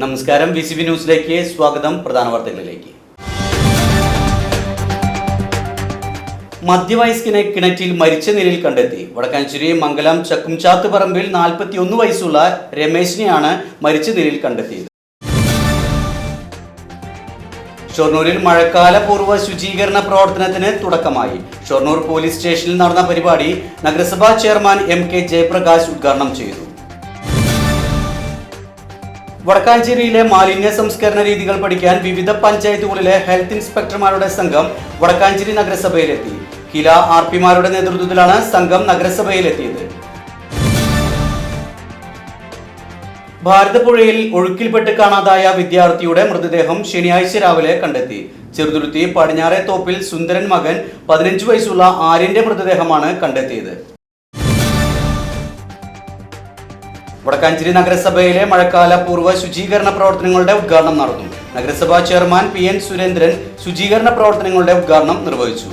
നമസ്കാരം. V C B ന്യൂസിലേക്ക് സ്വാഗതം. പ്രധാന വാർത്തകളിലേക്ക്. മധ്യവയസ്കനെ കിണറ്റിൽ മരിച്ച നിലയിൽ കണ്ടെത്തി. വടക്കാഞ്ചേരി മംഗലം ചക്കുംചാത്ത് പറമ്പിൽ നാൽപ്പത്തിയൊന്ന് വയസ്സുള്ള രമേശിനെയാണ് മരിച്ച നിലയിൽ കണ്ടെത്തിയത്. ഷൊർണൂരിൽ മഴക്കാല പൂർവ ശുചീകരണ പ്രവർത്തനത്തിന് തുടക്കമായി. ഷൊർണൂർ പോലീസ് സ്റ്റേഷനിൽ നടന്ന പരിപാടി നഗരസഭാ ചെയർമാൻ എം കെ ജയപ്രകാശ് ഉദ്ഘാടനം ചെയ്തു. വടക്കാഞ്ചേരിയിലെ മാലിന്യ സംസ്കരണ രീതികൾ പഠിക്കാൻ വിവിധ പഞ്ചായത്തുകളിലെ ഹെൽത്ത് ഇൻസ്പെക്ടർമാരുടെ സംഘം വടക്കാഞ്ചേരി നഗരസഭയിലെത്തി. കില ആർ പിമാരുടെ നേതൃത്വത്തിലാണ് സംഘം നഗരസഭയിലെത്തിയത്. ഭാരതപ്പുഴയിൽ ഒഴുക്കിൽപ്പെട്ട് കാണാതായ വിദ്യാർത്ഥിയുടെ മൃതദേഹം ശനിയാഴ്ച രാവിലെ കണ്ടെത്തി. ചെറുതുരുത്തി പടിഞ്ഞാറെ തോപ്പിൽ സുന്ദരൻ മകൻ പതിനഞ്ച് വയസ്സുള്ള ആര്യന്റെ മൃതദേഹമാണ് കണ്ടെത്തിയത്. വടക്കാഞ്ചേരി നഗരസഭയിലെ മഴക്കാല പൂർവ ശുചീകരണ പ്രവർത്തനങ്ങളുടെ ഉദ്ഘാടനം നടന്നു. നഗരസഭാ ചെയർമാൻ പി എൻ സുരേന്ദ്രൻ ശുചീകരണ പ്രവർത്തനങ്ങളുടെ ഉദ്ഘാടനം നിർവഹിച്ചു.